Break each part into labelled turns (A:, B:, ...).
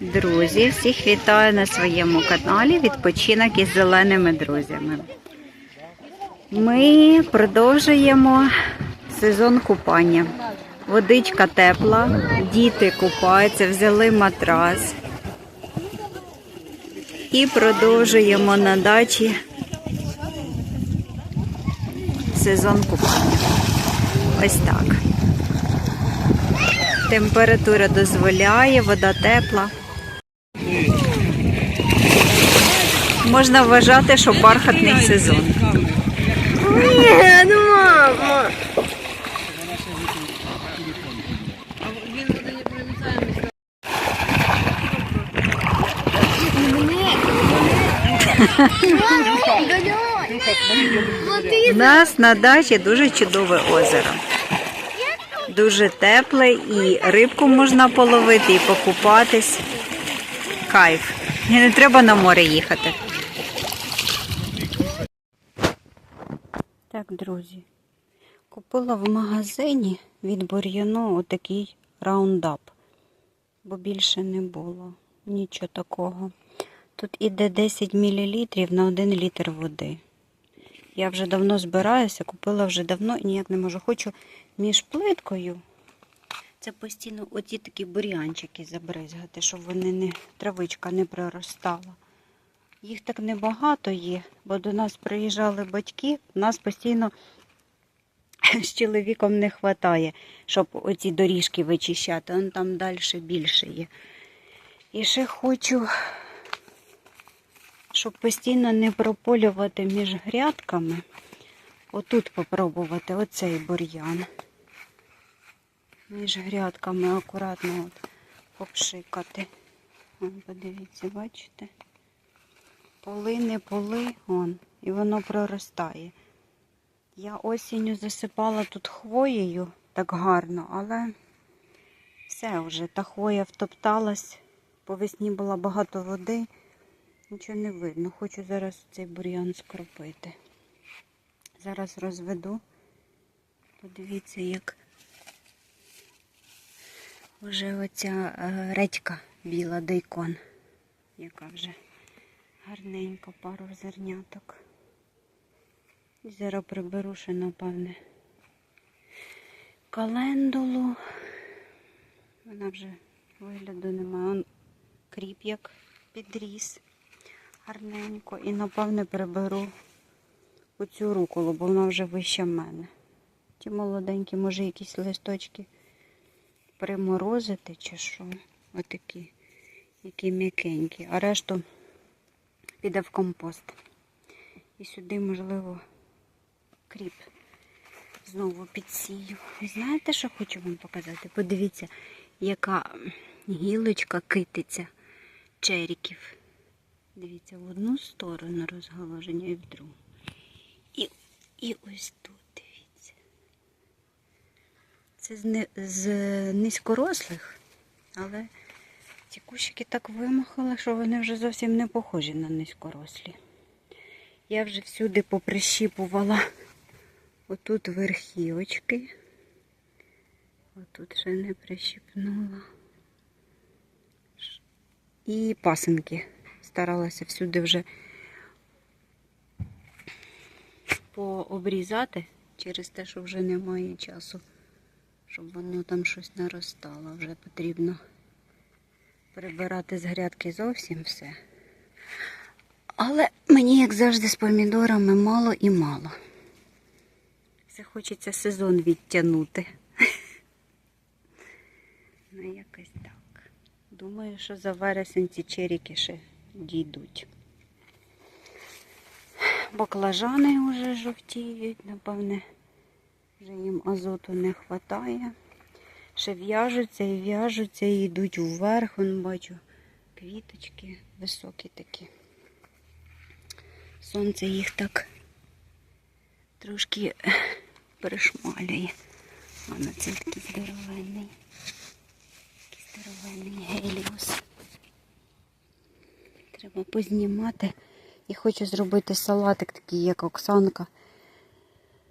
A: Друзі, всіх вітаю на своєму каналі Відпочинок із зеленими друзями. Ми продовжуємо сезон купання. Водичка тепла, діти купаються, взяли матрас. І продовжуємо на дачі сезон купання. Ось так. Температура дозволяє, вода тепла. Можна вважати, що бархатний сезон.
B: Ні, ну мама.
A: У нас на дачі дуже чудове озеро. Дуже тепле і рибку можна половити, і покупатись. Кайф. І не треба на море їхати. Так, друзі. Купила в магазині від бур'яну отакий раундап, бо більше не було. Нічого такого. Тут іде 10 мл на 1 літр води. Я вже давно збираюся, купила вже давно і ніяк не можу. Хочу між плиткою. Це постійно оті такі бур'янчики забризгати, щоб вони не травичка не проростала. Їх так небагато є, бо до нас приїжджали батьки, нас постійно з чоловіком не вистачає, щоб оці доріжки вичищати. Он там далі більше є. І ще хочу, щоб постійно не прополювати між грядками. Отут попробувати оцей бур'ян. Між грядками акуратно от попшикати. Вон, подивіться, бачите? Поли, не поли, он, і воно проростає. Я осінню засипала тут хвоєю так гарно, але все вже, та хвоя втопталась, по весні було багато води, нічого не видно. Хочу зараз цей бур'ян скропити. Зараз розведу. Подивіться, як вже оця е, редька біла дайкон, яка вже гарненька, пару зерняток. Зараз приберу ще, напевне, календулу. Вона вже вигляду немає. Он кріп як підріс гарненько. І, напевне, приберу оцю руколу, бо вона вже вища мене. Ті молоденькі, може, якісь листочки приморозити чи що. Отакі, які м'якенькі. А решту піде в компост. І сюди, можливо, кріп знову підсію. І знаєте, що хочу вам показати? Подивіться, яка гілочка кититься черіків. Дивіться, в одну сторону розгалуження і в другу. І, і ось тут, дивіться. Це з, з низькорослих, але ці кущики так вимахали, що вони вже зовсім не похожі на низькорослі. Я вже всюди поприщіпувала отут верхівочки. Отут ще не прищіпнула. І пасенки. Старалася всюди вже пообрізати через те, що вже немає часу, щоб воно там щось наростало. Вже потрібно прибирати з грядки зовсім все. Але мені, як завжди, з помідорами мало і мало. Все хочеться сезон відтягнути. Ну, якось так. Думаю, що за вересень ці черіки ще дійдуть. Баклажани вже жовтіють, напевне, вже їм азоту не вистачає. Ще в'яжуться і в'яжуться і йдуть вверх. Вон бачу квіточки високі такі. Сонце їх так трошки перешмалює. На це такий здоровенний. Такий здоровенний геліус. Треба познімати. І хочу зробити салатик такий, як Оксанка.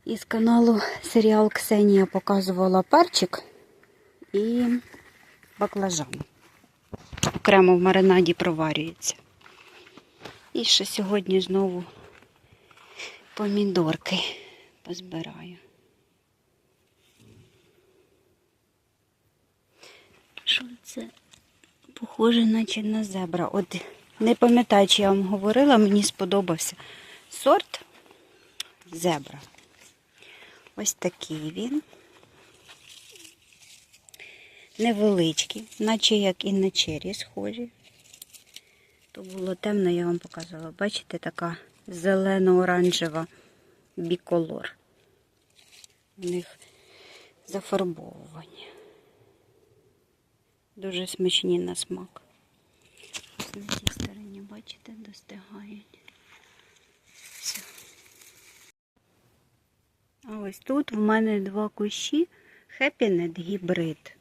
A: Із каналу серіал Ксенія показувала перчик і баклажан. окремо в маринаді проварюється. І ще сьогодні знову помідорки позбираю. Що це? Похоже, наче на зебра. От не пам'ятаю, чи я вам говорила, мені сподобався сорт зебра. Ось такий він. Невеличкий, наче як і на чері схожі. То було темно, я вам показувала. Бачите, така зелено-оранжева біколор. У них зафарбовування. Дуже смачні на смак. Ось на цій стороні, бачите, достигають. Все. А ось тут в мене два кущі Happynet гібрид.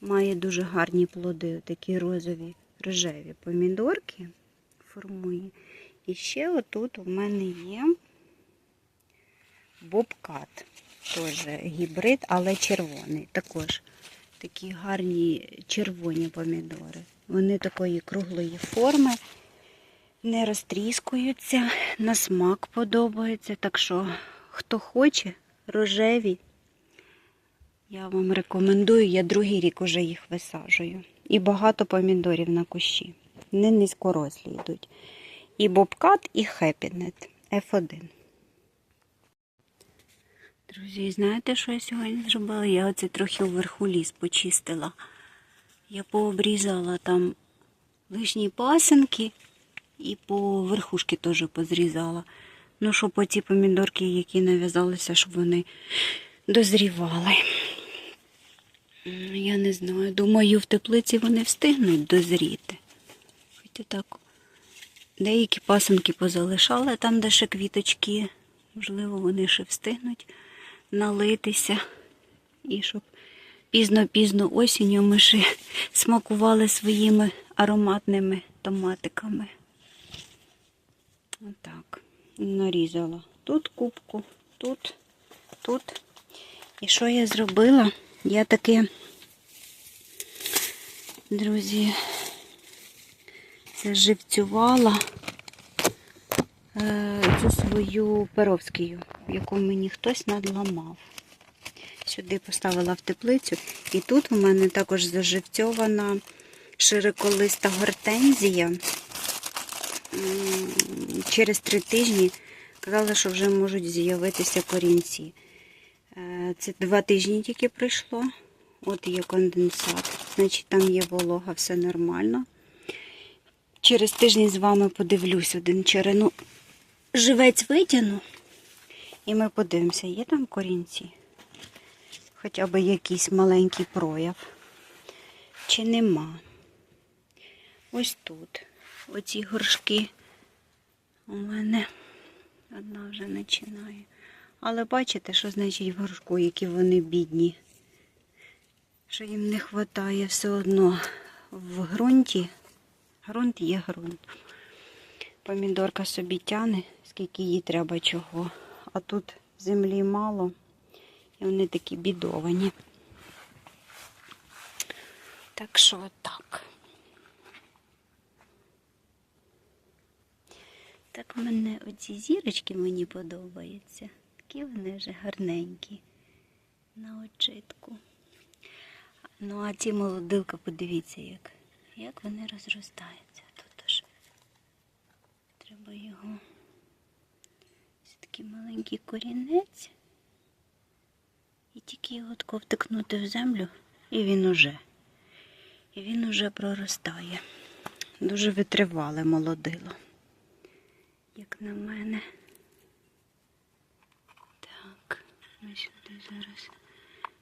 A: Має дуже гарні плоди, такі розові, рожеві помідорки формує. І ще отут у мене є бобкат. Теж гібрид, але червоний. Також такі гарні червоні помідори. Вони такої круглої форми, не розтріскуються, на смак подобаються. Так що, хто хоче, рожеві, я вам рекомендую, я другий рік уже їх висаджую. І багато помідорів на кущі. Не низькорослі йдуть. І бобкат, і хепінет F1. Друзі, знаєте, що я сьогодні зробила? Я оце трохи вверху ліс почистила. Я пообрізала там лишні пасинки і по верхушки теж позрізала. Ну, щоб оці помідорки, які нав'язалися, щоб вони дозрівали. Я не знаю. Думаю, в теплиці вони встигнуть дозріти. Хоча так, деякі пасинки позалишала там, де ще квіточки. Можливо, вони ще встигнуть налитися. І щоб пізно-пізно осінню ми ще смакували своїми ароматними томатиками. Отак. Нарізала. Тут кубку, тут, тут. І що я зробила? Я таки, друзі, заживцювала е, цю свою перовськію, яку мені хтось надламав. Сюди поставила в теплицю. І тут у мене також заживцьована широколиста гортензія. Через три тижні казали, що вже можуть з'явитися корінці. Е, Це два тижні тільки пройшло. От є конденсат. Значить, там є волога, все нормально. Через тиждень з вами подивлюсь один черену. Живець витягну. І ми подивимося, є там корінці. Хоча б якийсь маленький прояв. Чи нема. Ось тут. Оці горшки у мене одна вже починає. Але бачите, що значить в горшку, які вони бідні. Що їм не вистачає все одно в ґрунті. Ґрунт є ґрунт. Помідорка собі тяне, скільки їй треба чого. А тут землі мало. І вони такі бідовані. Так що так. Так мене оці зірочки мені подобаються. Такі вони вже гарненькі на очитку. Ну, а ці молодилка, подивіться, як, як вони розростаються. Тут аж треба його. Ось такий маленький корінець. І тільки його тако втикнути в землю, і він уже. І він уже проростає. Дуже витривале молодило як на мене. Так, ми сюди зараз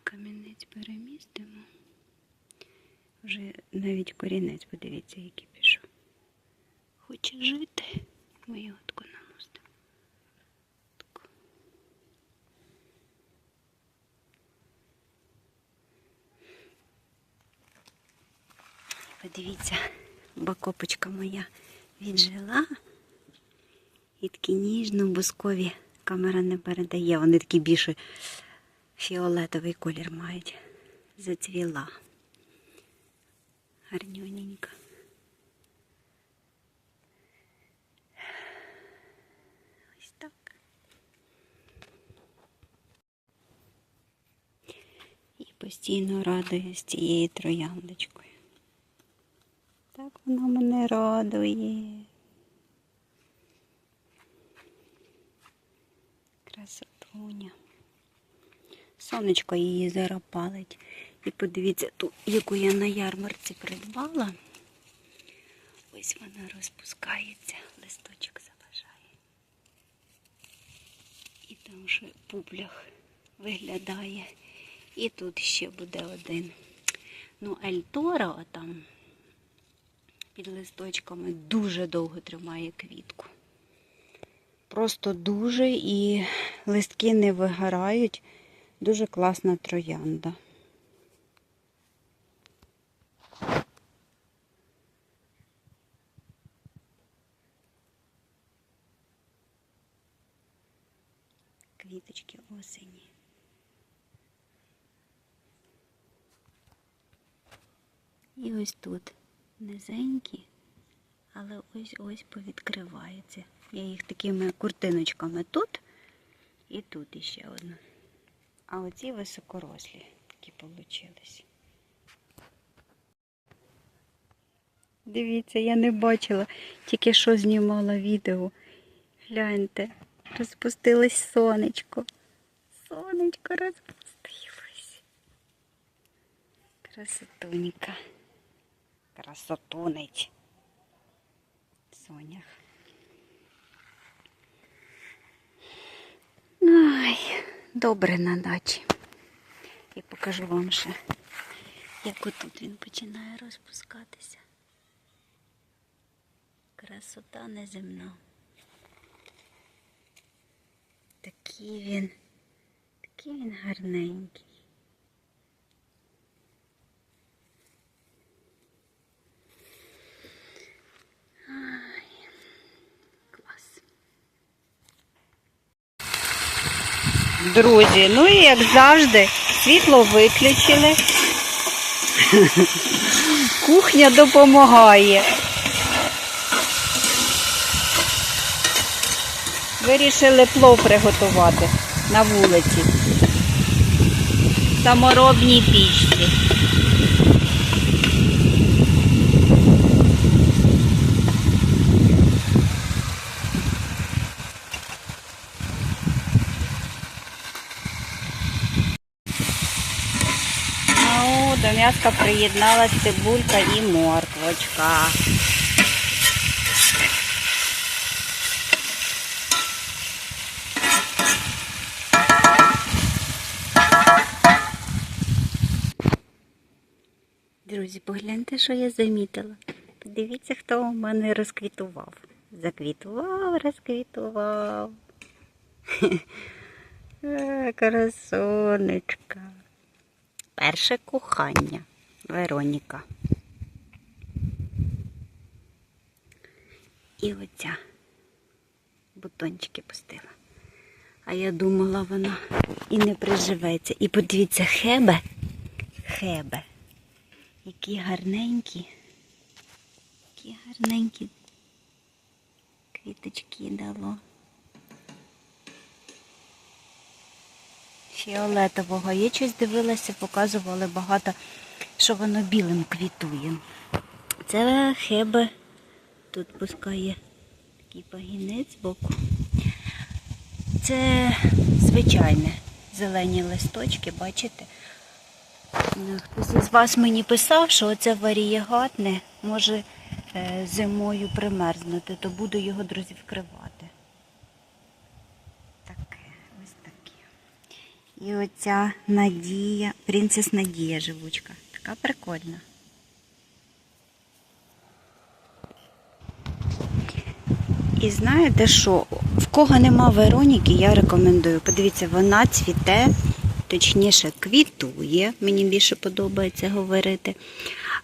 A: камінець перемістимо. Вже навіть корінець, подивіться, який пішов. Хоче жити. Ми його тако намостимо. Подивіться, бо копочка моя віджила. І такі ніжно-бускові камера не передає. Вони такі більше фіолетовий колір мають. Зацвіла. Гарнюненька. Ось так. І постійно радує з цією трояндочкою. Так вона мене радує. Красотуня. Сонечко її зараз палить. І подивіться ту, яку я на ярмарці придбала. Ось вона розпускається, листочок заважає. І там вже публях виглядає. І тут ще буде один. Ну, Ельтора отам під листочками дуже довго тримає квітку. Просто дуже і листки не вигорають. Дуже класна троянда. Квіточки осені. І ось тут низенькі, але ось ось повідкриваються. Я їх такими куртиночками тут і тут іще одна. А оці високорослі такі получились. Дивіться, я не бачила, тільки що знімала відео. Гляньте, розпустилось сонечко. Сонечко розпустилось. Красотунька. Красотунець. Сонях. Ай, добре на дачі. І покажу вам ще, як отут він починає розпускатися. Красота неземна. Такий він, такий він гарненький. Ай, Друзі, ну і як завжди, світло виключили. Кухня допомагає. Вирішили плов приготувати на вулиці. В Саморобній пічці. До приєдналась цибулька і морквочка. Друзі, погляньте, що я замітила. Подивіться, хто у мене розквітував. Заквітував, розквітував. Красонечка. Перше кохання. Вероніка. І оця бутончики пустила. А я думала, вона і не приживеться. І подивіться, хебе. Хебе. Які гарненькі. Які гарненькі квіточки дало. Фіолетового. Я щось дивилася, показували багато, що воно білим квітує. Це хебе тут пускає такий пагінець збоку. Це звичайне зелені листочки, бачите? Ну, Хтось із вас мені писав, що оце варієгатне може е, зимою примерзнути, то буду його, друзі, вкривати. Таке, ось таке. І оця Надія, принцес Надія живучка. Така прикольна. І знаєте що? В кого нема Вероніки, я рекомендую. Подивіться, вона цвіте, точніше, квітує. Мені більше подобається говорити.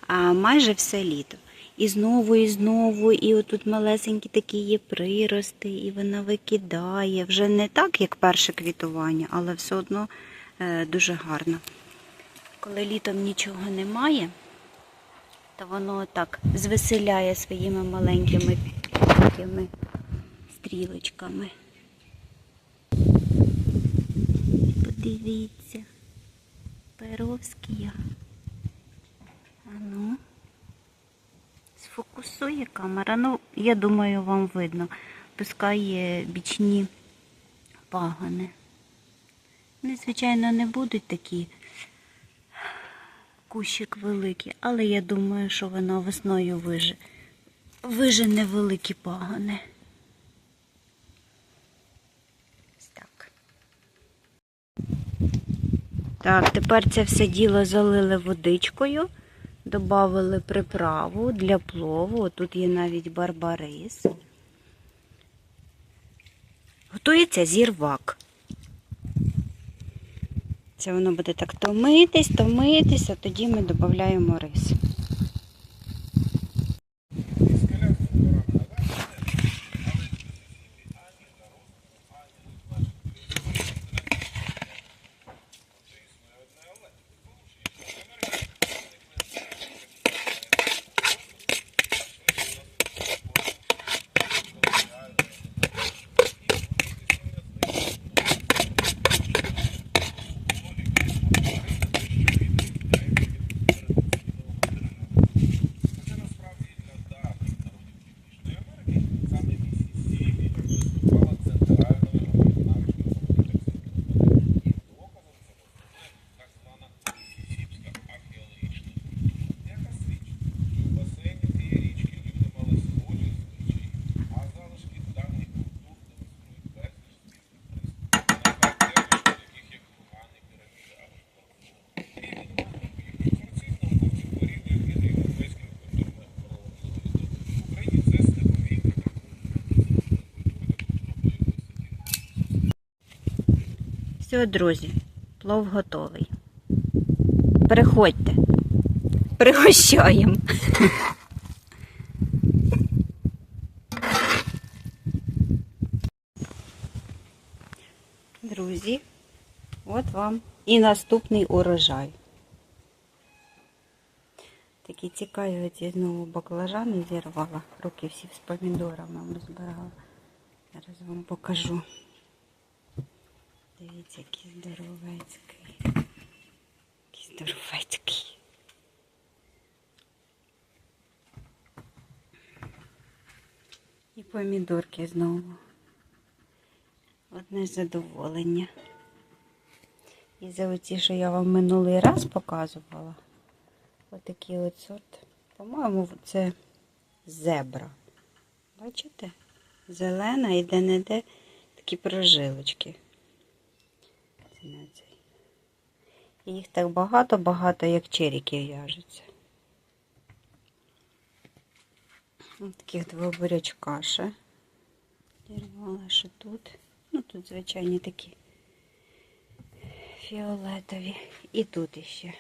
A: А майже все літо. І знову, і знову, і отут малесенькі такі є прирости, і вона викидає. Вже не так, як перше квітування, але все одно е, дуже гарно. Коли літом нічого немає, то воно так звеселяє своїми маленькими такими стрілочками. Подивіться, Перовський. А сфокусує камера. Ну, я думаю, вам видно. Пускає бічні пагони. Вони, звичайно, не будуть такі кущик великий, але я думаю, що воно весною виже. Вижене великі пагони. Так, тепер це все діло залили водичкою, додали приправу для плову. Тут є навіть барбарис. Готується зірвак. Це воно буде так томитись, томитись, а тоді ми додаємо рис. Все, друзі, плов готовий. Приходьте. Пригощаємо. Друзі, от вам і наступний урожай. Такі цікаві ці знову баклажани зірвала. Руки всі з помідорами розбирала. Зараз вам покажу. Дивіться, який здоровецький. Який здоровецький. І помідорки знову. Одне задоволення. І за оці, що я вам минулий раз показувала. Отакий от сорт. По-моєму, це зебра. Бачите? Зелена і де-не-де такі прожилочки. Це не цей. І їх так багато-багато, як черіки в'яжуться. Ось таких два бурячка ще. Дірвала ще тут. Ну, тут, звичайні такі фіолетові. І тут іще.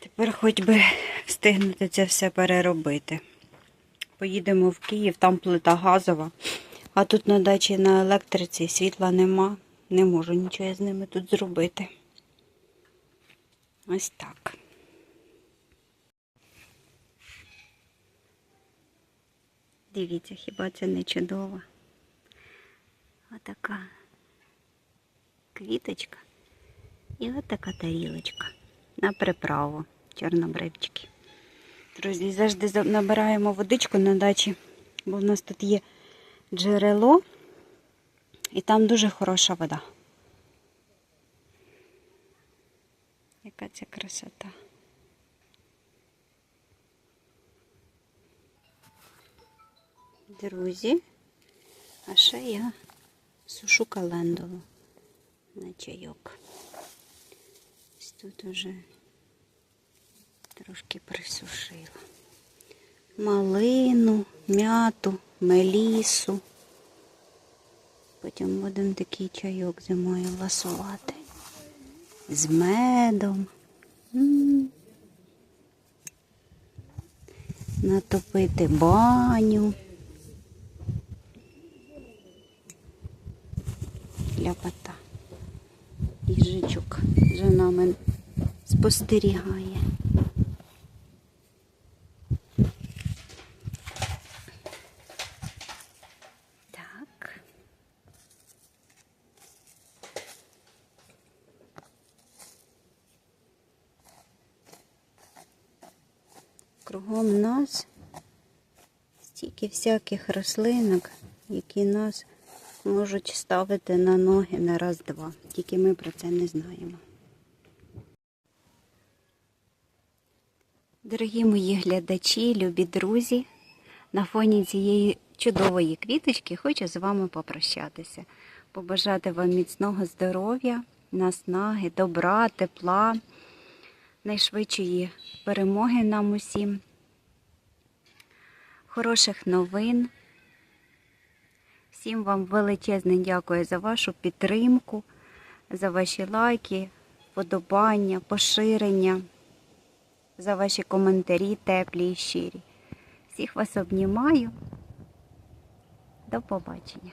A: Тепер хоч би встигнути це все переробити. Поїдемо в Київ, там плита газова. А тут на дачі на електриці світла нема. Не можу нічого з ними тут зробити. Ось так. Дивіться, хіба це не чудово? Отака квіточка і отака тарілочка на приправу чорнобривчики. Друзі, завжди набираємо водичку на дачі, бо в нас тут є джерело, і там дуже хороша вода. Яка це красота. Друзі, а ще я сушу календулу на чайок. Ось тут уже трошки присушила. Малину, м'яту, мелісу. Потім будемо такий чайок зимою ласувати. З медом. Натопити баню. Ляпота. Їжичок за нами спостерігає. Кругом нас стільки всяких рослинок, які нас можуть ставити на ноги на раз-два. Тільки ми про це не знаємо. Дорогі мої глядачі, любі друзі, на фоні цієї чудової квіточки хочу з вами попрощатися, побажати вам міцного здоров'я, наснаги, добра, тепла, найшвидшої перемоги нам усім, хороших новин. Всім вам величезне дякую за вашу підтримку, за ваші лайки, вподобання, поширення за ваші коментарі теплі і щирі. Всіх вас обнімаю. До побачення.